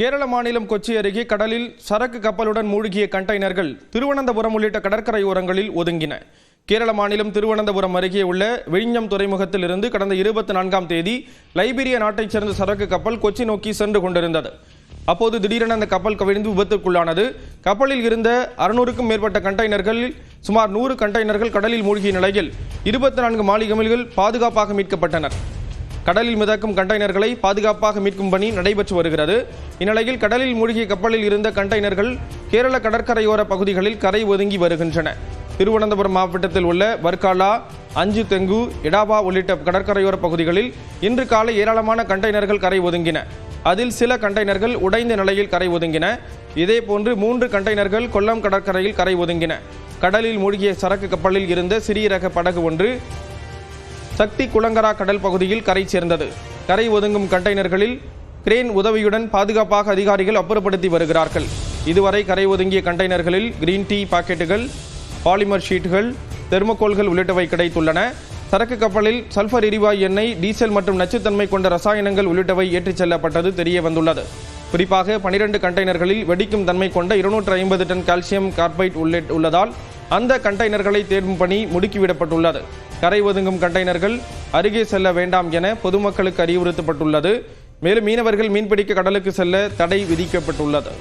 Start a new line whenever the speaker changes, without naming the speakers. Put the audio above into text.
கேரள மாநிலம் கொச்சி அருகே கடலில் சரக்கு கப்பலுடன் மூழ்கிய கண்டெய்னர்கள் திருவனந்தபுரம் உள்ளிட்ட கடற்கரையோரங்களில் ஒதுங்கின. கேரள மாநிலம் திருவனந்தபுரம் அருகே உள்ள விழிஞ்சம் துறைமுகத்தில் இருந்து கடந்த இருபத்தி நான்காம் தேதி லைபீரிய நாட்டைச் சேர்ந்த சரக்கு கப்பல் கொச்சி நோக்கி சென்று கொண்டிருந்தது. அப்போது திடீரென அந்த கப்பல் கவிழ்ந்து விபத்துக்குள்ளானது. கப்பலில் இருந்த அறுநூறுக்கும் மேற்பட்ட கண்டெய்னர்கள் சுமார் நூறு கண்டெய்னர்கள் கடலில் மூழ்கிய நிலையில் இருபத்தி நான்கு மாளிகைகள் பாதுகாப்பாக மீட்கப்பட்டனர். கடலில் மிதக்கும் கண்டெய்னர்களை பாதுகாப்பாக மீட்கும் பணி நடைபெற்று வருகிறது. இந்நிலையில் கடலில் மூழ்கிய கப்பலில் இருந்த கண்டெய்னர்கள் கேரள கடற்கரையோர பகுதிகளில் கரை ஒதுங்கி வருகின்றன. திருவனந்தபுரம் மாவட்டத்தில் உள்ள வர்க்காலா அஞ்சு தெங்கு இடாபா உள்ளிட்ட கடற்கரையோர பகுதிகளில் இன்று காலை ஏராளமான கண்டெய்னர்கள் கரை ஒதுங்கின. அதில் சில கண்டெய்னர்கள் உடைந்த நிலையில் கரை ஒதுங்கின. இதேபோன்று மூன்று கண்டெய்னர்கள் கொல்லம் கடற்கரையில் கரை ஒதுங்கின. கடலில் மூழ்கிய சரக்கு கப்பலில் இருந்த சிறிய ரக படகு ஒன்று சக்தி குளங்கரா கடல் பகுதியில் கரை சேர்ந்தது. கரை ஒதுங்கும் கண்டெய்னர்களில் கிரேன் உதவியுடன் பாதுகாப்பாக அதிகாரிகள் அப்புறப்படுத்தி வருகிறார்கள். இதுவரை கரை ஒதுங்கிய கண்டெய்னர்களில் கிரீன் டீ பாக்கெட்டுகள் பாலிமர் ஷீட்டுகள் தெர்மோகோல்கள் உள்ளிட்டவை கிடைத்துள்ளன. சரக்கு கப்பலில் சல்பர் எரிவாயு எண்ணெய் டீசல் மற்றும் நச்சுத்தன்மை கொண்ட ரசாயனங்கள் உள்ளிட்டவை ஏற்றிச் செல்லப்பட்டது தெரிய வந்துள்ளது. குறிப்பாக பனிரெண்டு கண்டெய்னர்களில் வெடிக்கும் தன்மை கொண்ட இருநூற்று ஐம்பது டன் கால்சியம் கார்பைட் உள்ளிட் உள்ளதால் அந்த கண்டெய்னர்களை தேடும் பணி முடுக்கிவிடப்பட்டுள்ளது. கரை ஒதுங்கும் கண்டெய்னர்கள் அருகே செல்ல வேண்டாம் என பொதுமக்களுக்கு அறிவுறுத்தப்பட்டுள்ளது. மேலும் மீனவர்கள் மீன்பிடிக்க கடலுக்கு செல்ல தடை விதிக்கப்பட்டுள்ளது.